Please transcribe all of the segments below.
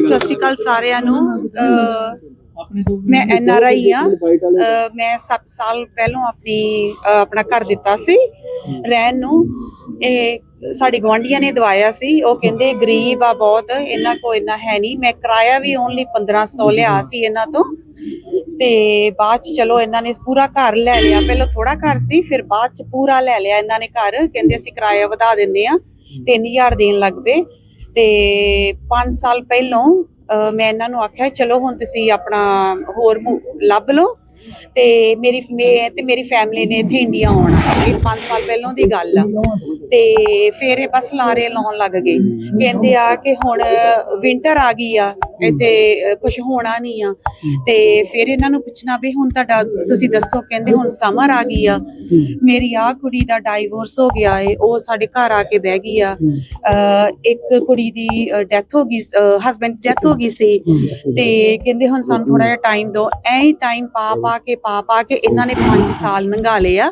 ਸਤਿ ਸ਼੍ਰੀ ਅਕਾਲ ਸਾਰਿਆਂ ਨੂੰ ਮੈਂ ਐਨ ਆਰ ਆਈ ਆ ਮੈਂ 7 ਸਾਲ ਪਹਿਲਾਂ ਆਪਣੀ ਆਪਣਾ ਘਰ ਦਿੱਤਾ ਸੀ, ਰਹਿਣ ਨੂੰ। ਇਹ ਸਾਡੇ ਗਵਾਂਢੀਆਂ ਨੇ ਦਵਾਇਆ ਸੀ, ਉਹ ਕਹਿੰਦੇ ਗਰੀਬ ਆ ਬਹੁਤ, ਇਹਨਾਂ ਕੋ ਇੰਨਾ ਹੈ ਨਹੀਂ। ਮੈਂ ਕਿਰਾਇਆ ਵੀ ਓਨਲੀ 1500 ਲਿਆ ਸੀ ਇਹਨਾਂ ਤੋਂ। ਤੇ ਬਾਅਦ ਚ ਚਲੋ ਇਹਨਾਂ ਨੇ ਪੂਰਾ ਘਰ ਲੈ ਲਿਆ। ਪਹਿਲਾਂ ਥੋੜਾ ਘਰ ਸੀ, ਫਿਰ ਬਾਅਦ ਚ ਪੂਰਾ ਲੈ ਲਿਆ ਇਹਨਾਂ ਨੇ ਘਰ। ਕਹਿੰਦੇ ਅਸੀਂ ਕਿਰਾਇਆ ਵਧਾ ਦਿੰਨੇ ਆ 3000 ਦੇਣ ਲੱਗ ਪਏ। ਤੇ 5 ਸਾਲ ਪਹਿਲਾਂ ਮੈਂ ਇਹਨਾਂ ਨੂੰ ਆਖਿਆ, ਚਲੋ ਹੁਣ ਤੁਸੀਂ ਆਪਣਾ ਹੋਰ ਲੱਭ ਲਓ ਤੇ ਮੇਰੀ ਮੈਂ ਤੇ ਮੇਰੀ ਫੈਮਿਲੀ ਨੇ ਇੱਥੇ ਇੰਡੀਆ ਆਉਣਾ ਇਹ 5 ਸਾਲ ਪਹਿਲਾਂ ਦੀ ਗੱਲ ਆ। ਤੇ ਫਿਰ ਇਹ ਬਸ ਲਾਰੇ ਲਾਉਣ ਲੱਗ ਗਏ। ਕਹਿੰਦੇ ਆ ਕਿ ਹੁਣ ਵਿੰਟਰ ਆ ਗਈ ਆ। ਇੱਥੇ ਕੁਝ ਹੋਣਾ ਨਹੀਂ ਆ। ਤੇ ਫਿਰ ਇਹਨਾਂ ਨੂੰ ਪੁੱਛਣਾ ਵੀ ਹੁਣ ਤੁਹਾਡਾ ਤੁਸੀਂ ਦੱਸੋ ਕਹਿੰਦੇ ਹੁਣ ਸਮਰ ਆ ਗਈ ਆ। ਮੇਰੀ ਆ ਕੁੜੀ ਦਾ ਡਾਈਵੋਰਸ ਹੋ ਗਿਆ ਏ ਉਹ ਸਾਡੇ ਘਰ ਆ ਕੇ ਬਹਿ ਗਈ ਆ। ਇੱਕ ਕੁੜੀ ਦੀ ਡੈਥ ਹੋ ਗਈ ਹਸਬੰਡ ਡੈਥ ਹੋ ਗਈ ਸੀ। ਤੇ ਕਹਿੰਦੇ ਹੁਣ ਸਾਨੂੰ ਥੋੜਾ ਜਿਹਾ ਟਾਈਮ ਦਿਓ। ਐਂ ਹੀ ਟਾਈਮ ਪਾ ਪਾ ਕੇ ਪਾ ਪਾ ਕੇ ਇਹਨਾਂ ਨੇ 5 ਸਾਲ ਲੰਘਾ ਲਏ ਆ।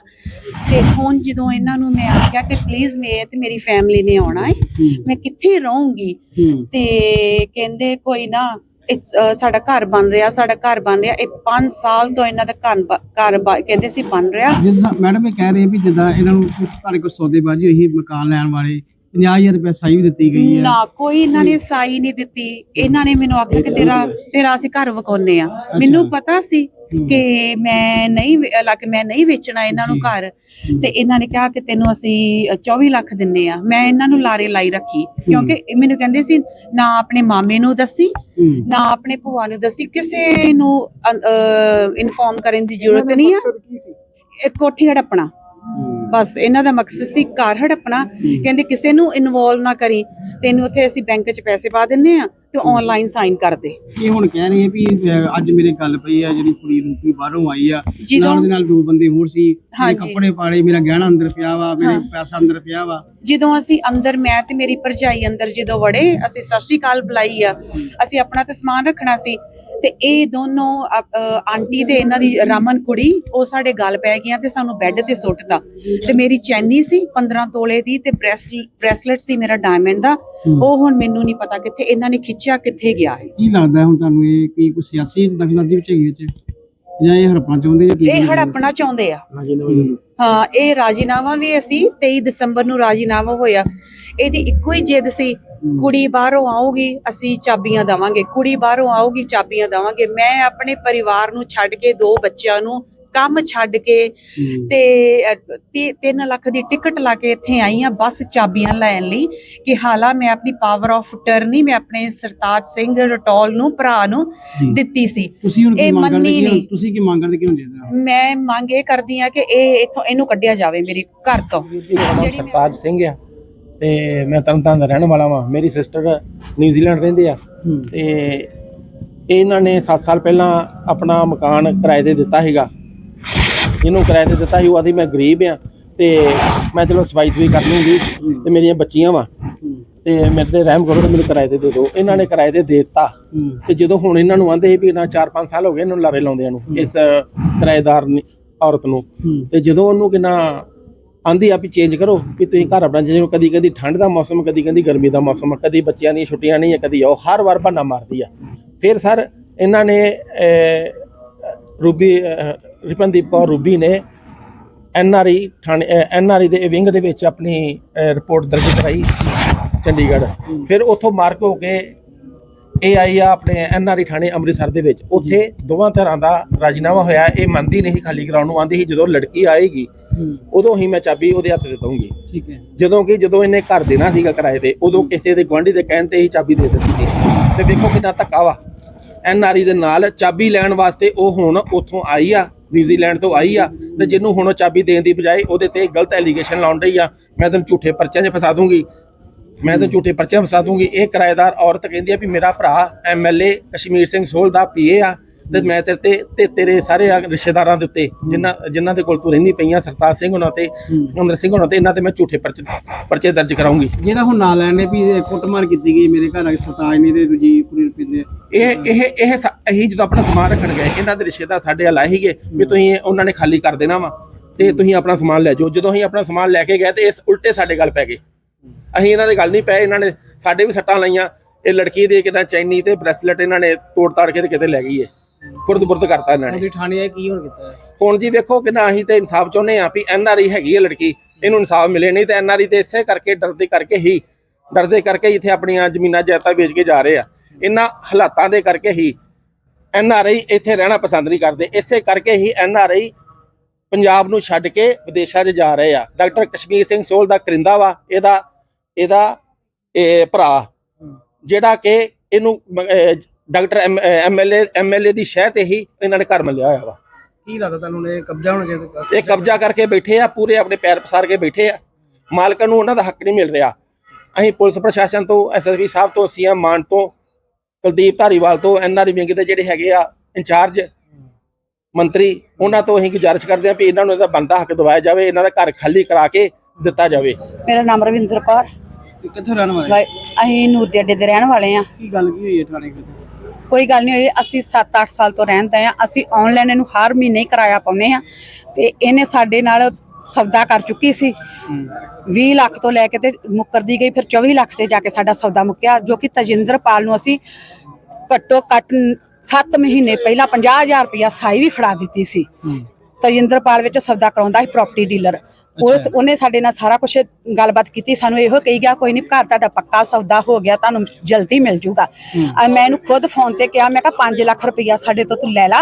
ਤੇ ਹੁਣ ਜਦੋਂ ਇਹਨਾਂ ਨੂੰ ਮੈਂ ਆਖਿਆ ਕਿ ਪਲੀਜ਼ ਮੈਂ ਤੇ ਮੇਰੀ ਫੈਮਿਲੀ ਨੇ ਆਉਣਾ ਹੈ। ਮੈਂ ਕਿੱਥੇ ਰਹੂੰਗੀ? ਤੇ ਕਹਿੰਦੇ ਕੋਈ ਨਾ ਅਹ, ਸਾਡਾ ਘਰ ਬਣ ਰਿਹਾ ਸਾਡਾ ਘਰ ਬਣ ਰਿਹਾ ਇਹ 5 ਸਾਲ ਤੋਂ ਇਹਨਾਂ ਦਾ ਘਰ ਕਹਿੰਦੇ ਸੀ ਬਣ ਰਿਹਾ। ਜਿੱਦਾਂ ਮੈਡਮ ਇਹ ਕਹਿ ਰਹੇ ਵੀ ਜਿੱਦਾਂ ਇਹਨਾਂ ਨੂੰ ਤੁਹਾਡੇ ਕੋਲ ਸੌਦੇਬਾਜ਼ੀ ਹੋਈ ਮਕਾਨ ਲੈਣ ਵਾਲੇ 50000 ਰੁਪਏ ਸਾਈ ਵੀ ਦਿੱਤੀ ਗਈ ਹੈ ਨਾ ਕੋਈ ਇਹਨਾਂ ਨੇ ਸਾਈ ਨਹੀਂ ਦਿੱਤੀ। ਇਹਨਾਂ ਨੇ ਮੈਨੂੰ ਆਖਿਆ ਕਿ ਤੇਰਾ ਤੇਰਾ ਅਸੀਂ ਘਰ ਵਕਾਉਨੇ ਆ। ਮੈਨੂੰ ਪਤਾ ਸੀ ਕਿ ਮੈਂ ਨਹੀਂ ਹਾਲਾਂਕਿ ਮੈਂ ਨਹੀਂ ਵੇਚਣਾ ਇਹਨਾਂ ਨੂੰ ਘਰ। ਤੇ ਇਹਨਾਂ ਨੇ ਕਿਹਾ ਕਿ ਤੈਨੂੰ ਅਸੀਂ ਅ, 24 ਲੱਖ ਦਿੰਨੇ ਆ। ਮੈਂ ਇਹਨਾਂ ਨੂੰ ਲਾਰੇ ਲਾਈ ਰੱਖੀ। ਕਿਉਂਕਿ ਮੈਨੂੰ ਕਹਿੰਦੇ ਸੀ ਨਾ ਆਪਣੇ ਮਾਮੇ ਨੂੰ ਦੱਸੀ। ਨਾ ਆਪਣੇ ਭੂਆ ਨੂੰ ਦੱਸੀ। ਕਿਸੇ ਨੂੰ ਇਨਫੋਰਮ ਕਰਨ ਦੀ ਜ਼ਰੂਰਤ ਨਹੀਂ ਆ। ਕੋਠੀ ਹੜਪਣਾ। ਬਸ ਇਹਨਾਂ ਦਾ ਮਕਸਦ ਸੀ ਘਰ ਹੜਪਣਾ। ਕਹਿੰਦੇ ਕਿਸੇ ਨੂੰ ਇਨਵੋਲਵ ਨਾ ਕਰੀ ਤੈਨੂੰ ਉੱਥੇ ਅਸੀਂ ਬੈਂਕ 'ਚ ਪੈਸੇ ਪਾ ਦਿੰਨੇ ਆ ਤੇ ਆਨਲਾਈਨ ਸਾਈਨ ਕਰ ਦੇ। ਇਹ ਹੁਣ ਕਹਿ ਰਹੇ ਆ ਵੀ ਅੱਜ ਮੇਰੇ ਗੱਲ ਪਈ ਆ ਜਿਹੜੀ ਕੁੜੀ ਰੂਪੀ ਬਾਹਰੋਂ ਆਈ ਆ। ਨਾਲ ਦੇ ਨਾਲ ਦੋ ਬੰਦੇ ਹੋਰ ਸੀ। ਕੱਪੜੇ ਪਾੜੇ ਮੇਰਾ ਗਹਿਣਾ ਅੰਦਰ ਪਿਆ ਵਾ ਮੇਰੇ ਪੈਸਾ ਅੰਦਰ ਪਿਆ ਵਾ। ਜਦੋਂ ਅਸੀਂ ਅੰਦਰ ਮੈਂ ਤੇ ਮੇਰੀ ਭਰਜਾਈ ਅੰਦਰ ਜਦੋਂ ਵੜੇ ਅਸੀਂ ਸਤਿ ਸ਼੍ਰੀ ਅਕਾਲ ਬੁਲਾਈ ਆ। ਅਸੀਂ ਆਪਣਾ ਤੇ ਸਮਾਨ ਰੱਖਣਾ ਸੀ। ਤੇ ਇਹ ਦੋਨੋਂ ਆਂਟੀ ਤੇ ਇਹਨਾਂ ਦੀ ਰਮਨ ਕੁੜੀ ਉਹ ਸਾਡੇ ਗੱਲ ਪੈ ਗਈਆਂ ਤੇ ਸਾਨੂੰ ਬੈੱਡ ਤੇ ਸੁੱਟਤਾ। ਤੇ ਮੇਰੀ ਚੈਨੀ ਸੀ 15 ਤੋਲੇ ਦੀ ਤੇ ਬ੍ਰੈਸਲੇਟ ਸੀ ਮੇਰਾ ਡਾਇਮੰਡ ਦਾ। ਉਹ ਹੁਣ ਮੈਨੂੰ ਨਹੀਂ ਪਤਾ ਕਿੱਥੇ ਇਹਨਾਂ ਨੇ ਖਿੱਚਿਆ ਕਿੱਥੇ ਗਿਆ ਹੈ ਕੀ ਲੱਗਦਾ ਹੁਣ ਤੁਹਾਨੂੰ ਇਹ ਕੀ ਕੋਈ ਸਿਆਸੀ ਦਖਲਅੰਦਾਜ਼ੀ ਵਿੱਚ ਹੈਗੀ ਵਿੱਚ ਜਾਂ ਇਹ ਹੜਪਣਾ ਚਾਹੁੰਦੇ ਜਾਂ ਕੀ ਇਹ ਹੜਪਣਾ ਚਾਹੁੰਦੇ ਆ। ਹਾਂ ਇਹ ਰਾਜੀਨਾਮਾ ਵੀ ਅਸੀਂ 23 ਦਸੰਬਰ ਨੂੰ ਰਾਜੀਨਾਮਾ ਹੋਇਆ। ਇਹਦੀ ਇੱਕੋ ਹੀ ਜਿੱਦ ਸੀ ਕੁੜੀ ਬਾਹਰੋਂ ਆਊਗੀ ਅਸੀਂ ਚਾਬੀਆਂ ਦਵਾਂਗੇ। ਕੁੜੀ ਬਾਹਰੋਂ ਆਊਗੀ ਚਾਬੀਆਂ ਦਵਾਂਗੇ। ਮੈਂ ਆਪਣੇ ਪਰਿਵਾਰ ਨੂੰ ਛੱਡ ਕੇ ਦੋ ਬੱਚਿਆਂ ਨੂੰ ਕੰਮ ਛੱਡ ਕੇ ਤੇ 3 ਲੱਖ ਦੀ ਟਿਕਟ ਲਾ ਕੇ ਇੱਥੇ ਆਈ ਆ ਬਸ ਚਾਬੀਆਂ ਲੈਣ ਲਈ ਕਿ ਹਾਲਾ ਮੈਂ ਆਪਣੀ ਪਾਵਰ ਆਫ ਟਰਨੀ ਮੈਂ ਆਪਣੇ ਸਰਤਾਜ ਸਿੰਘ ਰਟੋਲ ਨੂੰ ਭਰਾ ਨੂੰ। ਦਿੱਤੀ ਸੀ। ਤੁਸੀਂ ਹੁਣ ਕੀ ਇਹ ਮੰਨੀ ਨਹੀਂ। ਤੁਸੀਂ ਕੀ ਮੰਗ ਕਰਦੇ ਕੀ ਹੋਣਾ ਚਾਹੀਦਾ ਮੈਂ ਮੰਗ ਇਹ ਕਰਦੀ ਆ ਕਿ ਇਹ ਇਥੋਂ ਇਹਨੂੰ ਕੱਢਿਆ ਜਾਵੇ ਮੇਰੇ ਘਰ ਤੋਂ। ਜੀ ਮੇਰਾ ਨਾਮ ਸਰਤਾਜ ਸਿੰਘ ਆ। ਤੇ ਮੈਂ ਤਰਨਤਾਰਨ ਦਾ ਰਹਿਣ ਵਾਲਾ ਵਾਂ। ਮੇਰੀ ਸਿਸਟਰ ਨਿਊਜ਼ੀਲੈਂਡ ਰਹਿੰਦੇ ਆ। ਤੇ ਇਹਨਾਂ ਨੇ 7 ਸਾਲ ਪਹਿਲਾਂ ਆਪਣਾ ਮਕਾਨ ਕਿਰਾਏ ਤੇ ਦਿੱਤਾ ਸੀਗਾ। ਇਹਨੂੰ ਕਿਰਾਏ ਤੇ ਦਿੱਤਾ ਸੀ ਉਹ ਆਦੀ ਮੈਂ ਗਰੀਬ ਆ ਤੇ ਮੈਂ ਚਲੋ ਸਫ਼ਾਈ ਵੀ ਕਰ ਲੂੰਗੀ ਤੇ ਮੇਰੀਆਂ ਬੱਚੀਆਂ ਵਾ। ਤੇ ਮੇਰੇ ਤੇ ਰਹਿਮ ਕਰੋ ਤੇ ਮੈਨੂੰ ਕਿਰਾਏ ਤੇ ਦੇ ਦਿਓ। ਇਹਨਾਂ ਨੇ ਕਿਰਾਏ ਤੇ ਦੇ ਦਿੱਤਾ। ਤੇ ਜਦੋਂ ਹੁਣ ਇਹਨਾਂ ਨੂੰ ਆਂਦੇ ਸੀ ਵੀ ਨਾ 4-5 ਸਾਲ ਹੋ ਗਏ ਇਹਨਾਂ ਨੂੰ ਲਾਰੇ ਲਾਉਂਦਿਆਂ ਨੂੰ ਇਸ ਕਿਰਾਏਦਾਰ ਔਰਤ ਨੂੰ। ਤੇ ਜਦੋਂ ਉਹਨੂੰ ਕਿੰਨਾ ਆਂਦੀ ਆ ਵੀ ਚੇਂਜ ਕਰੋ, ਵੀ ਤੁਸੀਂ ਘਰ ਆਪਣਾ ਜਿਵੇਂ ਕਦੀ ਕਦੀ ਠੰਡ ਦਾ ਮੌਸਮ, ਕਦੀ ਕਦੀ ਗਰਮੀ ਦਾ ਮੌਸਮ, ਕਦੀ ਬੱਚਿਆਂ ਦੀਆਂ ਛੁੱਟੀਆਂ ਨਹੀਂ ਹੈ ਕਦੀ ਉਹ ਹਰ ਵਾਰ ਬਹਾਨਾ ਮਾਰਦੀ ਆ। ਫਿਰ ਸਰ ਇਹਨਾਂ ਨੇ ਰੂਬੀ ਰਿਪਨਦੀਪ ਕੌਰ ਰੂਬੀ ਨੇ ਐਨਆਰਈ ਥਾਣੇ ਐਨਆਰਈ ਦੇ ਵਿੰਗ ਦੇ ਵਿੱਚ ਆਪਣੀ ਰਿਪੋਰਟ ਦਰਜ ਕਰਾਈ ਚੰਡੀਗੜ੍ਹ। ਫਿਰ ਉੱਥੋਂ ਮਾਰਕ ਹੋ ਕੇ ਇਹ ਆਈ ਆ ਆਪਣੇ ਐਨਆਰਈ ਥਾਣੇ ਅੰਮ੍ਰਿਤਸਰ ਦੇ ਵਿੱਚ। ਉੱਥੇ ਦੋਵਾਂ ਤਰ੍ਹਾਂ ਦਾ ਰਾਜੀਨਾਮਾ ਹੋਇਆ, ਇਹ ਮੰਨਦੀ ਨਹੀਂ ਖਾਲੀ ਕਰਾਉਣ ਨੂੰ, ਆਂਦੀ ਸੀ ਜਦੋਂ ਲੜਕੀ ਆਏਗੀ ਉਦੋਂ ਹੀ ਮੈਂ ਚਾਬੀ ਉਹਦੇ ਹੱਥ ਤੇ ਦਊਂਗੀ। ਠੀਕ ਹੈ। ਜਦੋਂ ਕਿ ਜਦੋਂ ਇਹਨੇ ਘਰ ਦੇਣਾ ਸੀਗਾ ਕਿਰਾਏ ਤੇ ਉਦੋਂ ਕਿਸੇ ਦੇ ਗੁਆਂਢੀ ਦੇ ਕਹਿਣ ਤੇ ਹੀ ਚਾਬੀ ਦੇ ਦਿੱਤੀ ਸੀ। ਤੇ ਦੇਖੋ ਕਿੰਨਾ ਧੱਕਾ ਵਾ। ਐਨਆਰਈ ਦੇ ਨਾਲ ਚਾਬੀ ਲੈਣ ਵਾਸਤੇ ਉਹ ਹੁਣ ਉੱਥੋਂ ਆਈ ਆ ਨਿਊਜ਼ੀਲੈਂਡ ਤੋਂ ਆਈ ਆ ਤੇ ਜਿਹਨੂੰ ਹੁਣ ਚਾਬੀ ਦੇਣ ਦੀ ਬਜਾਏ ਉਹਦੇ ਤੇ ਗਲਤ ਐਲੀਗੇਸ਼ਨ ਲਾਉਣ ਰਹੀ ਆ। ਮੈਂ ਤੈਨੂੰ ਝੂਠੇ ਪਰਚਿਆਂ 'ਚ ਫਸਾ ਦੂੰਗੀ। ਮੈਂ ਤਾਂ ਝੂਠੇ ਪਰਚਿਆਂ 'ਚ ਫਸਾ ਦੂੰਗੀ। ਇਹ ਕਿਰਾਏਦਾਰ ਔਰਤ ਕਹਿੰਦੀ ਆ ਵੀ ਮੇਰਾ ਭਰਾ ਐਮਐਲਏ ਕਸ਼ਮੀਰ ਸਿੰਘ ਸੋਲ ਦਾ ਪੀਏ ਆ। ਤੇ ਮੈਂ ਤੇਰੇ ਤੇ ਤੇ ਤੇਰੇ ਸਾਰੇ ਆ ਰਿਸ਼ਤੇਦਾਰਾਂ ਦੇ ਉੱਤੇ ਜਿਨ੍ਹਾਂ ਜਿਨ੍ਹਾਂ ਦੇ ਕੋਲ ਤੂੰ ਰਹਿੰਦੀ ਪਈਆਂ ਸਰਤਾਜ ਸਿੰਘ ਉਹਨਾਂ ਤੇ ਅਮਰ ਸਿੰਘ ਉਹਨਾਂ ਤੇ ਇਹਨਾਂ ਤੇ ਮੈਂ ਝੂਠੇ ਪਰਚੇ ਪਰਚੇ ਦਰਜ ਕਰਾਉਂਗੀ। ਜਿਹੜਾ ਹੁਣ ਨਾਂ ਲੈਣ ਵੀ ਕੁੱਟਮਾਰ ਕੀਤੀ ਗਈ ਮੇਰੇ ਘਰ ਆ ਕੇ ਸਰਤਾਜ ਨੇ ਤੇ ਦੂਜੀ ਨੂੰ ਪਿੰਦੇ ਇਹ ਇਹ ਇਹ ਅਸੀਂ ਜਦੋਂ ਆਪਣਾ ਸਮਾਨ ਰੱਖਣ ਗਏ ਇਹਨਾਂ ਦੇ ਰਿਸ਼ਤੇਦਾਰ ਸਾਡੇ ਆਏ ਸੀਗੇ ਵੀ ਤੁਸੀਂ ਉਹਨਾਂ ਨੇ ਖਾਲੀ ਕਰ ਦੇਣਾ ਵਾ ਤੇ ਤੁਸੀਂ ਆਪਣਾ ਸਮਾਨ ਲੈ ਜਾਓ। ਜਦੋਂ ਅਸੀਂ ਆਪਣਾ ਸਮਾਨ ਲੈ ਕੇ ਗਏ ਤੇ ਇਸ ਉਲਟੇ ਸਾਡੇ ਗੱਲ ਪੈ ਗਏ। ਅਸੀਂ ਇਹਨਾਂ ਦੇ ਗੱਲ ਨਹੀਂ ਪਏ ਇਹਨਾਂ ਨੇ ਸਾਡੇ ਵੀ ਸੱਟਾਂ ਲਾਈਆਂ। ਇਹ ਲੜਕੀ ਦੇ ਕਿਦਾਂ ਚੈਨੀ ਤੇ ਬ੍ਰੈਸਲੇਟ ਇਹਨਾਂ ਨੇ ਤੋੜ ਤਾੜ ਕੇ ਤੇ ਕਿਤੇ ਲੈ ਗਈ ਏ। ਫੁਰਦ ਫੁਰਦ ਕਰਤਾ ਇਹਨਾਂ ਨੇ। ਉਹਦੀ ਥਾਣੇ ਕੀ ਹੁਣ ਕੀਤਾ ਹੈ? ਹੁਣ ਜੀ ਵੇਖੋ ਕਿ ਨਾ ਅਸੀਂ ਤੇ ਇਨਸਾਫ ਚਾਹੁੰਦੇ ਆ ਵੀ ਐਨ ਆਰ ਆਈ ਹੈਗੀ ਹੈ ਲੜਕੀ ਇਹਨੂੰ ਇਨਸਾਫ ਮਿਲੇ ਨਹੀਂ ਤੇ ਐਨ ਆਰ ਆਈ ਤੇ ਇਸੇ ਕਰਕੇ ਡਰਦੇ ਕਰਕੇ ਹੀ ਡਰਦੇ ਕਰਕੇ ਹੀ ਇੱਥੇ ਆਪਣੀਆਂ ਜ਼ਮੀਨਾਂ ਜਾਇਦਾਦਾਂ ਵੇਚ ਕੇ ਜਾ ਰਹੇ ਆ। ਇਹਨਾਂ ਹਾਲਾਤਾਂ ਦੇ ਕਰਕੇ ਹੀ ਐਨ ਆਰ ਆਈ ਇੱਥੇ ਰਹਿਣਾ ਪਸੰਦ ਨਹੀਂ ਕਰਦੇ। ਇਸੇ ਕਰਕੇ ਹੀ ਐਨ ਆਰ ਆਈ ਪੰਜਾਬ ਨੂੰ ਛੱਡ ਕੇ ਵਿਦੇਸ਼ਾਂ 'ਚ ਜਾ ਰਹੇ ਆ। ਡਾਕਟਰ ਕਸ਼ਮੀਰ ਸਿੰਘ ਸੋਲ ਦਾ ਕਰਿੰਦਾ ਵਾ ਇਹਦਾ ਇਹਦਾ ਇਹ ਭਰਾ ਜਿਹੜਾ ਕਿ ਇਹਨੂੰ ਮ- ਅਹ ਡਾਕਟਰ ਐਮਐਲਏ ਐਮਐਲਏ ਦੀ ਸ਼ਹਿਰ ਤੇ ਹੀ ਇਹਨਾਂ ਨੇ ਘਰ ਮਿਲਿਆ ਹੋਇਆ ਵਾ। ਕੀ ਲੱਗਦਾ ਤੁਹਾਨੂੰ ਇਹ ਕਬਜ਼ਾ ਹੋਣਾ ਚਾਹੀਦਾ ਇਹ ਕਬਜ਼ਾ ਕਰਕੇ ਬੈਠੇ ਆ ਪੂਰੇ ਆਪਣੇ ਪੈਰ ਪਸਾਰ ਕੇ ਬੈਠੇ ਆ। ਮਾਲਕਾਂ ਨੂੰ ਉਹਨਾਂ ਦਾ ਹੱਕ ਨਹੀਂ ਮਿਲ ਰਿਹਾ। ਅਸੀਂ ਪੁਲਿਸ ਪ੍ਰਸ਼ਾਸਨ ਤੋਂ ਐਸਐਸਪੀ ਸਾਹਿਬ ਤੋਂ ਸੀਐਮ ਮਾਨ ਤੋਂ ਕੁਲਦੀਪ ਧਾਰੀਵਾਲ ਤੋਂ ਐਨਆਰਈ ਵਿੰਗ ਦੇ ਜਿਹੜੇ ਹੈਗੇ ਆ ਇੰਚਾਰਜ ਮੰਤਰੀ ਉਹਨਾਂ ਤੋਂ ਅਸੀਂ ਗੁਜ਼ਾਰਿਸ਼ ਕਰਦੇ ਆ ਵੀ ਇਹਨਾਂ ਨੂੰ ਇਹਦਾ ਬੰਦਾ ਹੱਕ ਦਿਵਾਇਆ ਜਾਵੇ ਇਹਨਾਂ ਦਾ ਘਰ ਖਾਲੀ ਕਰਾ ਕੇ ਦਿੱਤਾ ਜਾਵੇ। ਮੇਰਾ ਨਾਮ ਰਵਿੰਦਰ ਕੌਰ। ਕਿੱਥੋਂ ਰਹਿਣ ਵਾਲੇ? ਅਸੀਂ ਨੂਰ ਦੇ ਅੱਡੇ ਦੇ ਰਹਿਣ ਵਾਲੇ ਆ। ਕੀ ਗੱਲ ਕੀ ਹੋਈ ਹੈ ਥਾਣੇ ਵਿੱਚ? ਕੋਈ ਗੱਲ ਨਹੀਂ ਹੋਈ ਅਸੀਂ 7-8 ਸਾਲ ਤੋਂ ਰਹਿੰਦੇ ਆ ਅਸੀਂ ਆਨਲਾਈਨ ਇਹਨੂੰ ਹਰ ਮਹੀਨੇ ਕਿਰਾਇਆ ਪਾਉਨੇ ਆ ਤੇ ਇਹਨੇ ਸਾਡੇ ਨਾਲ ਸੌਦਾ ਕਰ ਚੁੱਕੀ ਸੀ। 20 ਲੱਖ ਤੋਂ ਲੈ ਕੇ ਤੇ ਮੁੱਕਰਦੀ ਗਈ ਫਿਰ 24 ਲੱਖ ਤੇ ਜਾ ਕੇ ਸਾਡਾ ਸੌਦਾ ਮੁੱਕਿਆ ਜੋ ਕਿ ਤਜਿੰਦਰਪਾਲ ਨੂੰ ਅਸੀਂ ਘੱਟੋ ਘੱਟ 7 ਮਹੀਨੇ ਪਹਿਲਾਂ 50000 ਰੁਪਇਆ ਸਾਈ ਵੀ ਫੜਾ ਦਿੱਤੀ ਸੀ। ਤਜਿੰਦਰਪਾਲ ਵਿੱਚ ਸੌਦਾ ਕਰਾਉਂਦਾ ਸੀ ਪ੍ਰਾਪਰਟੀ ਡੀਲਰ ਉਸ ਉਹਨੇ ਸਾਡੇ ਨਾਲ ਸਾਰਾ ਕੁਝ ਗੱਲਬਾਤ ਕੀਤੀ ਸਾਨੂੰ ਇਹੋ ਕਹੀ ਗਿਆ ਕੋਈ ਨਹੀਂ ਘਰ ਤੁਹਾਡਾ ਪੱਕਾ ਸੌਦਾ ਹੋ ਗਿਆ ਤੁਹਾਨੂੰ ਜਲਦੀ ਮਿਲ ਜੂਗਾ। ਆ ਮੈਂ ਇਹਨੂੰ ਖੁਦ ਫੋਨ ਤੇ ਕਿਹਾ ਮੈਂ ਕਿਹਾ 5 ਲੱਖ ਰੁਪਇਆ ਸਾਡੇ ਤੋਂ ਤੂੰ ਲੈ ਲਾ।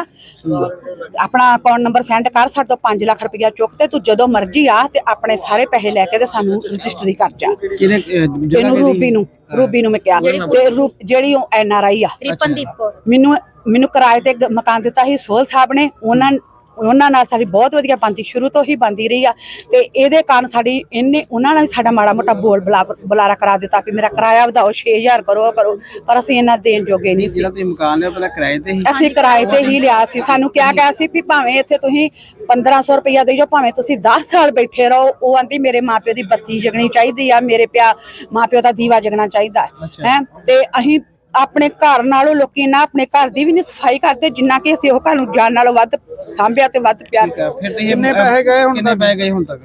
ਆਪਣਾ ਅਕਾਊਂਟ ਨੰਬਰ ਸੈਂਡ ਕਰ ਸਾਡੇ ਤੋਂ 5 ਲੱਖ ਰੁਪਇਆ ਚੁੱਕ ਤੇ ਤੂੰ ਜਦੋਂ ਮਰਜ਼ੀ ਆ ਤੇ ਆਪਣੇ ਸਾਰੇ ਪੈਸੇ ਲੈ ਕੇ ਤੇ ਸਾਨੂੰ ਰਜਿਸਟਰੀ ਕਰ ਜਾ। ਇਹਨੂੰ? ਰੂਬੀ ਨੂੰ ਰੂਬੀ ਨੂੰ ਮੈਂ ਕਿਹਾ। ਤੇ ਜਿਹੜੀ ਉਹ ਐਨ ਆਰ ਆਈ ਆ। ਰਿਪਨਦੀਪ ਕੌਰ। ਮੈਨੂੰ ਮੈਨੂੰ ਕਿਰਾਏ ਤੇ ਮਕਾਨ ਦਿੱਤਾ ਸੀ ਸੋਹਲ ਸਾਹਿਬ ਨੇ। ਉਹਨਾਂ ਉਹਨਾਂ ਨਾਲ ਸਾਡੀ ਬਹੁਤ ਵਧੀਆ ਬੰਦੀ ਸ਼ੁਰੂ ਤੋਂ ਹੀ ਬੰਦੀ ਰਹੀ ਆ। ਤੇ ਇਹਦੇ ਕਾਰਨ ਸਾਡੀ ਇਹਨੇ ਉਹਨਾਂ ਨਾਲ ਸਾਡਾ ਮਾੜਾ ਮੋਟਾ ਬੋਲ ਬੁਲਾ- ਬੁਲਾਰਾ ਕਰਾ ਦਿੱਤਾ ਵੀ ਮੇਰਾ ਕਿਰਾਇਆ ਵਧਾਓ 6000 ਕਰੋ ਕਰੋ ਪਰ ਅਸੀਂ ਇਹਨਾਂ ਦੇਣ ਜੋਗੇ ਨਹੀਂ ਸੀ ਜਿਹੜਾ ਤੁਸੀਂ ਮਕਾਨ ਲਿਆ ਪਹਿਲਾਂ ਕਿਰਾਏ ਤੇ ਹੀ? ਅਸੀਂ ਕਿਰਾਏ ਤੇ ਹੀ ਲਿਆ ਸੀ। ਸਾਨੂੰ ਕਿਹਾ ਗਿਆ ਸੀ ਵੀ ਭਾਵੇਂ ਇੱਥੇ ਤੁਸੀਂ 1500 ਰੁਪਇਆ ਦੇ ਜਾਓ ਭਾਵੇਂ ਤੁਸੀਂ 10 ਸਾਲ ਬੈਠੇ ਰਹੋ ਉਹ ਆਂਦੀ ਮੇਰੇ ਮਾਪਿਓ ਦੀ ਬੱਤੀ ਜਗਣੀ ਚਾਹੀਦੀ ਆ ਮੇਰੇ ਪਿਆ ਮਾਪਿਓ ਦਾ ਦੀਵਾ ਜਗਣਾ ਚਾਹੀਦਾ। ਹੈ ਤੇ ਅਸੀਂ ਆਪਣੇ ਘਰ ਨਾਲੋਂ ਲੋਕੀ ਨਾ ਆਪਣੇ ਘਰ ਦੀ ਵੀ ਨਹੀਂ ਸਫ਼ਾਈ ਕਰਦੇ ਜਿੰਨਾ ਕਿ ਅਸੀਂ ਉਹ ਘਰ ਨੂੰ ਜਾਣ ਨਾਲੋਂ ਵੱਧ ਸਾਂਭਿਆ ਤੇ ਵੱਧ ਪਿਆਰ ਠੀਕ ਹੈ ਫਿਰ ਤੁਸੀਂ ਕਿੰਨੇ ਪੈਸੇ ਗਏ ਹੁਣ ਕਿੰਨੇ ਪੈਸੇ ਗਏ ਹੁਣ ਤੱਕ?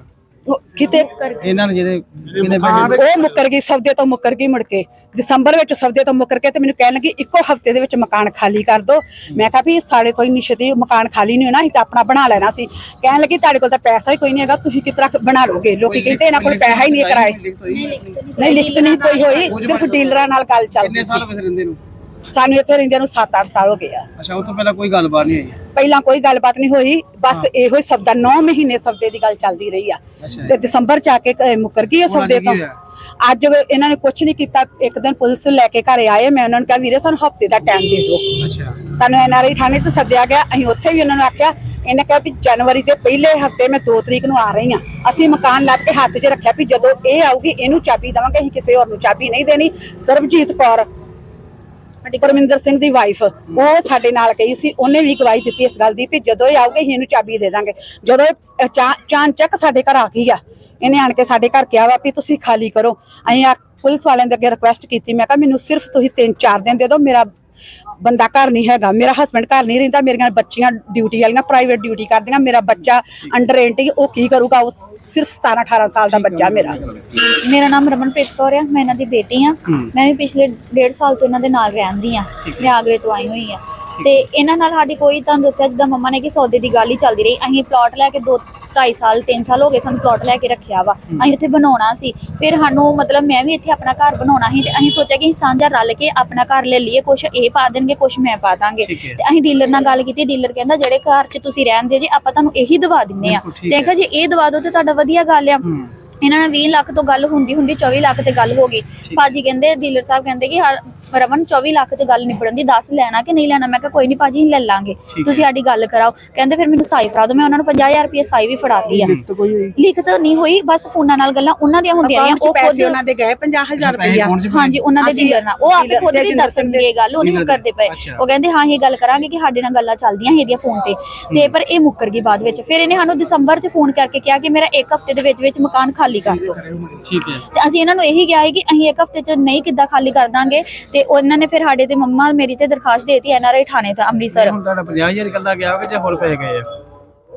ਕਿਤੇ ਇਹਨਾਂ ਨੇ ਜਿਹੜੇ ਪੈਸੇ ਉਹ ਮੁੱਕਰ ਗਈ ਸੌਦੇ ਤੋਂ ਮੁੱਕਰ ਗਈ ਮੁੜ ਕੇ। ਦਸੰਬਰ ਵਿੱਚ ਸੌਦੇ ਤੋਂ ਮੁੱਕਰ ਕੇ ਤੇ ਮੈਨੂੰ ਕਹਿਣ ਲੱਗੀ ਇੱਕੋ ਹਫ਼ਤੇ ਦੇ ਵਿੱਚ ਮਕਾਨ ਖਾਲੀ ਕਰ ਦੋ। ਮੈਂ ਕਿਹਾ ਵੀ ਸਾਡੇ ਤੋਂ ਇੰਨੀ ਛੇਤੀ ਮਕਾਨ ਖਾਲੀ ਨਹੀਂ ਹੋਣਾ ਅਸੀਂ ਤਾਂ ਆਪਣਾ ਬਣਾ ਲੈਣਾ ਸੀ। ਕਹਿਣ ਲੱਗੀ ਤੁਹਾਡੇ ਕੋਲ ਤਾਂ ਪੈਸਾ ਹੀ ਕੋਈ ਨਹੀਂ ਹੈਗਾ ਤੁਸੀਂ ਕਿਸ ਤਰ੍ਹਾਂ ਬਣਾ ਲੋਗੇ ਲੋਕੀ ਕਹਿੰਦੇ ਇਹਨਾਂ ਕੋਲ ਪੈਸਾ ਹੀ ਨਹੀਂ ਹੈ ਕਿਰਾਏ। ਨਹੀਂ ਲਿਖਤ ਨਹੀਂ ਕੋਈ ਹੋਈ ਸਿਰਫ ਡੀਲਰਾਂ ਨਾਲ ਗੱਲ ਕਿੰਨੇ ਚੱਲਦੀ ਸਾਲ ਸੀ। ਬਸ ਰਹਿੰਦੇ ਨੂੰ? ਸਾਨੂੰ ਇੱਥੇ ਰਹਿੰਦਿਆਂ ਨੂੰ 7-8 ਸਾਲ ਹੋ ਗਏ ਆ। ਅੱਛਾ ਉਹ ਤੋਂ ਪਹਿਲਾਂ ਕੋਈ ਗੱਲਬਾਤ ਨਹੀਂ ਹੋਈ? ਪਹਿਲਾਂ ਕੋਈ ਗੱਲਬਾਤ ਨਹੀਂ ਹੋਈ ਬਸ ਇਹੋ ਹੀ ਸਬਦਾ 9 ਮਹੀਨੇ ਸਬਦੇ ਦੀ ਗੱਲ ਚੱਲਦੀ ਰਹੀ ਆ। ਤੇ ਦਸੰਬਰ ਚ ਆ ਕੇ ਅਹ, ਮੁੱਕਰ ਗਈ ਅੱਜ ਸਬਦੇ ਤੋਂ? ਅੱਜ ਇਹਨਾਂ ਨੇ ਕੁਝ ਨਹੀਂ ਕੀਤਾ ਇੱਕ ਦਿਨ ਪੁਲਿਸ ਲੈ ਕੇ ਘਰੇ ਆਏ ਮੈਂ ਉਹਨਾਂ ਨੂੰ ਕਿਹਾ ਵੀਰੇ ਸਾਨੂੰ ਹਫ਼ਤੇ ਦਾ ਟਾਈਮ ਦੇ ਦਿਓ। ਅੱਛਾ। ਸਾਨੂੰ ਐਨਆਰਆਈ ਥਾਣੇ ਤੋਂ ਸੱਦਿਆ ਗਿਆ। ਅਸੀਂ ਉੱਥੇ ਵੀ ਉਹਨਾਂ ਨੂੰ ਆਖਿਆ ਇਹਨੇ ਕਿਹਾ ਵੀ ਜਨਵਰੀ ਦੇ ਪਹਿਲੇ ਹਫ਼ਤੇ ਮੈਂ 2 ਤਰੀਕ ਨੂੰ ਆ ਰਹੀ ਹਾਂ। ਅਸੀਂ ਮਕਾਨ ਲੱਭ ਕੇ ਹੱਥ 'ਚ ਰੱਖਿਆ ਵੀ ਜਦੋਂ ਇਹ ਆਊਗੀ ਇਹਨੂੰ ਚਾਬੀ ਦੇਵਾਂਗੇ ਅਸੀਂ ਕਿਸੇ ਹੋਰ ਨੂੰ ਚਾਬੀ ਨਹੀਂ ਦੇਣੀ। ਸਰਬਜੀਤ ਕੌਰ ਪਰਮਿੰਦਰ ਸਿੰਘ ਦੀ ਵਾਈਫ ਉਹ ਸਾਡੇ ਨਾਲ ਗਈ ਸੀ, ਉਹਨੇ ਵੀ ਗਵਾਹੀ ਦਿੱਤੀ ਇਸ ਗੱਲ ਦੀ ਵੀ ਜਦੋਂ ਇਹ ਆਊਗੇ ਅਸੀਂ ਇਹਨੂੰ ਚਾਬੀ ਦੇ ਦਾਂਗੇ। ਜਦੋਂ ਇਹ ਚਾ- ਚਾਣਚੱਕ ਸਾਡੇ ਘਰ ਆ ਗਈ ਆ, ਇਹਨੇ ਆਣ ਕੇ ਸਾਡੇ ਘਰ ਕਿਹਾ ਵਾ ਵੀ ਤੁਸੀਂ ਖਾਲੀ ਕਰੋ। ਅਸੀਂ ਆ ਪੁਲਿਸ ਵਾਲਿਆਂ ਦੇ ਅੱਗੇ ਰਿਕੁਐਸਟ ਕੀਤੀ, ਮੈਂ ਕਿਹਾ ਮੈਨੂੰ ਸਿਰਫ ਤੁਸੀਂ 3-4 ਦਿਨ ਦੇ ਦਿਓ, ਮੇਰਾ ਬੰਦਾ ਘਰ ਨਹੀਂ ਹੈਗਾ ਮੇਰਾ ਹਸਬੰਡ ਘਰ ਨਹੀਂ ਰਹਿੰਦਾ ਮੇਰੀਆਂ ਬੱਚੀਆਂ ਡਿਊਟੀ ਵਾਲੀਆਂ ਪ੍ਰਾਈਵੇਟ ਡਿਊਟੀ ਕਰਦੀਆਂ ਮੇਰਾ ਬੱਚਾ ਅੰਡਰ 18 ਉਹ ਕੀ ਕਰੂਗਾ? ਉਹ ਸਿਰਫ 17 18 ਸਾਲ ਦਾ ਬੱਚਾ ਮੇਰਾ। ਮੇਰਾ ਨਾਮ ਰਮਨਪ੍ਰੀਤ ਕੌਰ ਆ ਮੈਂ ਇਹਨਾਂ ਦੀ ਬੇਟੀ ਆ। ਮੈਂ ਵੀ ਪਿਛਲੇ ਡੇਢ ਸਾਲ ਤੋਂ ਇਹਨਾਂ ਦੇ ਨਾਲ ਰਹਿੰਦੀ ਆ। ਮੈਂ ਆਗਰੇ ਤੋਂ ਆਈ ਹੋਈ ਆ। ਤੇ ਇਹਨਾਂ ਨਾਲ ਸਾਡੀ ਕੋਈ ਤੁਹਾਨੂੰ ਦੱਸਿਆ ਜਿੱਦਾਂ ਮੰਮਾ ਨੇ ਕਿ ਸੌਦੇ ਦੀ ਗੱਲ ਹੀ ਚੱਲਦੀ ਰਹੀ। ਅਸੀਂ ਪਲਾਟ ਲੈ ਕੇ 2 2.5 ਸਾਲ 3 ਸਾਲ ਹੋ ਗਏ ਸਾਨੂੰ ਪਲਾਟ ਲੈ ਕੇ ਰੱਖਿਆ ਵਾ। ਅਸੀਂ ਉੱਥੇ ਬਣਾਉਣਾ ਸੀ। ਫਿਰ ਸਾਨੂੰ ਮਤਲਬ ਮੈਂ ਵੀ ਇੱਥੇ ਆਪਣਾ ਘਰ ਬਣਾਉਣਾ ਸੀ ਤੇ ਅਸੀਂ ਸੋਚਿਆ ਕਿ ਅਸੀਂ ਸਾਂਝਾ ਰਲ ਕੇ ਆਪਣਾ ਘਰ ਲੈ ਲਈਏ ਕੁਝ ਇਹ ਪਾ ਦੇਣਗੇ ਕੁਝ ਮੈਂ ਪਾ ਦਾਂਗੇ। ਤੇ ਅਸੀਂ ਡੀਲਰ ਨਾਲ ਗੱਲ ਕੀਤੀ। ਡੀਲਰ ਕਹਿੰਦਾ ਜਿਹੜੇ ਘਰ 'ਚ ਤੁਸੀਂ ਰਹਿੰਦੇ ਜੇ ਆਪਾਂ ਤੁਹਾਨੂੰ ਇਹੀ ਦਵਾ ਦਿੰਨੇ ਆ। ਤੇ ਕਿਹਾ ਜੇ ਇਹ ਦਵਾ ਦੋ ਤੇ ਤੁਹਾਡਾ ਵਧੀਆ ਗੱਲ ਆ। ਇਹਨਾਂ ਨਾਲ 20 ਲੱਖ ਤੋਂ ਗੱਲ ਹੁੰਦੀ ਹੁੰਦੀ 24 ਲੱਖ ਤੇ ਗੱਲ ਹੋ ਗਈ। ਭਾਜੀ ਕਹਿੰਦੇ ਡੀਲਰ ਸਾਹਿਬ ਕਹਿੰਦੇ ਕਿ ਹਾਂ, ਰਮਨ 24 ਲੱਖ ਚ ਗੱਲ ਨਿਬੜਨ ਦੀ 10 ਲੈਣਾ ਕਿ ਨਹੀਂ ਲੈਣਾ? ਮੈਂ ਕਿਹਾ ਕੋਈ ਨਹੀਂ ਭਾਜੀ ਲੈ ਲਾਂਗੇ। ਤੁਸੀਂ ਸਾਡੀ ਗੱਲ ਕਰਾਓ। ਕਹਿੰਦੇ ਫਿਰ ਮੈਨੂੰ ਸਾਈ ਫੜਾ ਦਿਓ। ਮੈਂ ਉਹਨਾਂ ਨੂੰ 50000 ਰੁਪਏ ਸਾਈ ਵੀ ਫੜਾਤੀ ਆ। ਲਿਖਤ ਨਹੀਂ ਹੋਈ ਬਸ ਫੋਨਾਂ ਨਾਲ ਗੱਲਾਂ ਉਹਨਾਂ ਦੀਆਂ ਹੁੰਦੀਆਂ ਰਹੀਆਂ ਉਹ ਖੁਦ ਉਹਨਾਂ ਦੇ ਗਏ 50000 ਪੈਸੇ ਰੁਪਇਆ ਕੌਣ ਸੀ ਹਾਂਜੀ ਉਹਨਾਂ ਦੇ ਡੀਲਰ ਨਾਲ। ਉਹ ਆਪੇ ਖੁਦ ਵੀ ਦੱਸ ਸਕਦੇ ਇਹ ਗੱਲ ਉਹ ਨਹੀਂ ਡੀਲਰ ਕਰਦੇ ਪਏ। ਉਹ ਕਹਿੰਦੇ ਹਾਂ ਇਹ ਗੱਲ ਕਰਾਂਗੇ ਕਿ ਸਾਡੇ ਨਾਲ ਗੱਲਾਂ ਚੱਲਦੀਆਂ ਇਹਦੀਆਂ ਫੋਨ ਤੇ। ਤੇ ਪਰ ਇਹ ਮੁੱਕਰ ਗਈ ਬਾਅਦ ਵਿੱਚ। ਫਿਰ ਇਹਨੇ ਸਾਨੂੰ ਦਸੰਬਰ 'ਚ ਫੋਨ ਕਰਕੇ ਕਿਹਾ ਕਿ ਮੇਰਾ ਇੱਕ ਹਫ਼ਤੇ ਦੇ ਵਿੱਚ ਵਿੱਚ ਮਕਾਨ ਖਾਲੀ ਕਰ ਦਿਓ ਠੀਕ ਹੈ। ਤੇ ਅਸੀਂ ਇਹਨਾਂ ਨੂੰ ਇਹੀ ਕਿਹਾ ਹੈ ਕਿ ਅਸੀਂ ਇੱਕ ਹਫ਼ਤੇ 'ਚ ਨਹੀਂ ਕਿੱਦਾਂ ਖਾਲੀ ਕਰ ਦਾਂਗੇ। ਤੇ ਉਹਨਾਂ ਨੇ ਫਿਰ ਸਾਡੇ ਤੇ ਮੰਮਾ ਮੇਰੀ ਤੇ ਦਰਖਾਸਤ ਦੇਤੀ ਐਨਆਰਆਈ ਥਾਣੇ ਤੇ ਅੰਮ੍ਰਿਤਸਰ। ਹੁਣ ਤੁਹਾਡਾ 50000 ਨਿਕਲਦਾ ਗਿਆ ਕਿ ਜਾਂ ਹੋਰ ਪੈਸੇ ਗਏ ਆ?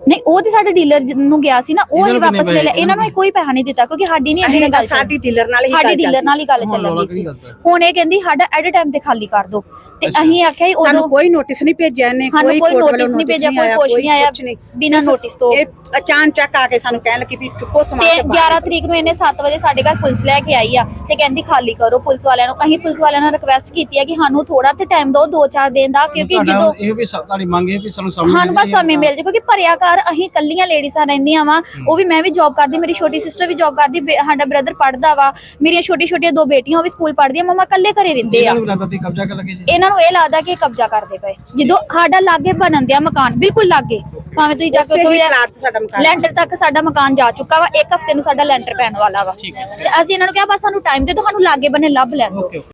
ਨਹੀਂ ਉਹ ਤੇ ਸਾਡੇ ਡੀਲਰ ਨੂੰ ਗਿਆ ਸੀ ਨਾ ਉਹ ਹੀ ਵਾਪਸ ਲੈ ਲਿਆ। ਪੈਸੇ? ਇਹਨਾਂ ਨੂੰ ਕੋਈ ਪੈਸਾ ਨਹੀਂ ਦਿੱਤਾ ਕਿਉਂਕਿ ਸਾਡੀ ਨਹੀਂ ਅੱਗੇ ਗੱਲ ਸਾਡੀ ਡੀਲਰ ਨਾਲ ਹੀ ਸਾਡੀ ਡੀਲਰ ਨਾਲ ਹੀ ਗੱਲ ਚੱਲਣ ਸੀ? ਹੁਣ ਇਹ ਕਹਿੰਦੀ ਸਾਡਾ ਐਟ ਟਾਈਮ ਤੇ ਖਾਲੀ ਕਰ ਦਿਓ ਤੇ ਅਸੀਂ ਆਖਿਆ ਉਦੋਂ ਕੋਈ ਨੋਟਿਸ ਨਹੀਂ ਭੇਜਿਆ ਇਹਨੇ ਕੋਈ ਵੱਲੋਂ ਨੋਟਿਸ ਨਹੀਂ ਭੇਜਿਆ ਕੋਈ ਕੁਛ ਨਹੀਂ ਆਇਆ। ਬਿਨਾਂ ਨੋਟਿਸ ਤੋਂ। ਇਹ ਅਚਾਨਕ ਆ ਕੇ ਸਾਨੂੰ ਕਹਿਣ ਲੱਗੀ ਵੀ ਚੁੱਕੋ ਸਮਾਨ ਤੇ ਤੇ ਬਾਹਰ 11 ਤਰੀਕ ਨੂੰ ਇਹਨੇ 7 ਵਜੇ ਸਾਡੇ ਘਰ ਪੁਲਿਸ ਲੈ ਕੇ ਆਈ ਆ ਤੇ ਕਹਿੰਦੀ ਖਾਲੀ ਕਰੋ ਪੁਲਿਸ ਵਾਲਿਆਂ ਨੂੰ। ਅਸੀਂ ਪੁਲਿਸ ਵਾਲਿਆਂ ਨਾਲ ਰਿਕਵੈਸਟ ਕੀਤੀ ਹੈ ਕਿ ਸਾਨੂੰ ਥੋੜਾ ਤੇ ਟਾਈਮ ਦਿਓ 2-4 ਦਿਨ ਦਾ ਕਿਉਂਕਿ ਜਦੋਂ ਇਹ ਵੀ ਸਾ- ਤੁਹਾਡੀ ਮੰਗ ਹੈ ਵੀ ਸਾਨੂੰ ਸਮਝ ਸਾਨੂੰ ਬਸ ਸਮੇਂ ਮਿਲ ਜੇ ਕਿਉਂਕਿ ਭਰਿਆ ਘਰ ਅਸੀਂ ਕੱਲੀਆਂ ਲੇਡੀਜ਼ਾਂ ਰਹਿੰਦੀਆਂ ਵਾ। ਉਹ ਵੀ ਮੈਂ ਵੀ ਜੌਬ ਕਰਦੀ ਮੇਰੀ ਛੋਟੀ ਸਿਸਟਰ ਵੀ ਜੌਬ ਕਰਦੀ ਬੇ- ਸਾਡਾ ਬ੍ਰਦਰ ਪੜਦਾ ਵਾ। ਮੇਰੀਆਂ ਛੋਟੀ ਛੋਟੀਆਂ ਦੋ ਬੇਟੀਆਂ ਉਹ ਵੀ ਸਕੂਲ ਪੜ੍ਹਦੀਆਂ ਮਮਾ ਕੱਲੇ ਘਰੇ ਰਹਿੰਦੇ ਆ। ਇਹਨਾਂ ਨੂੰ ਲੱਗਦਾ ਤੁਸੀਂ ਕਬਜ਼ਾ ਕਰ ਲਗੇ ਜੀ? ਇਹਨਾਂ ਨੂੰ ਇਹ ਲੱਗਦਾ ਕਿ ਇਹ ਕਬਜ਼ਾ ਕਰਦੇ ਪਏ। ਜਦੋਂ ਸਾਡਾ ਲਾਗੇ ਬਣਨ ਦਿਆ ਮਕਾਨ ਬਿਲਕੁਲ ਲਾਗੇ। ਭਾਵੇਂ ਤੁਸੀਂ ਜਾ ਕੇ ਉੱਥੋਂ ਪਲਾਟ 'ਚ ਸਾਡਾ ਮਕਾਨ ਲੈਂਟਰ ਤੱਕ ਸਾਡਾ ਮਕਾਨ ਜਾ ਚੁੱਕਾ ਵਾ ਇੱਕ ਹਫ਼ਤੇ ਨੂੰ ਸਾਡਾ ਲੈਂਟਰ ਪੈਣ ਵਾਲਾ ਵਾ। ਤੇ ਅਸੀਂ ਇਹਨਾਂ ਨੂੰ ਕਿਹਾ ਬਸ ਸਾਨੂੰ ਟਾਈਮ ਦੇ ਦਿਓ ਸਾਨੂੰ ਲਾਗੇ ਬੰਨੇ ਲੱਭ ਲੈਣ ਦਿਓ।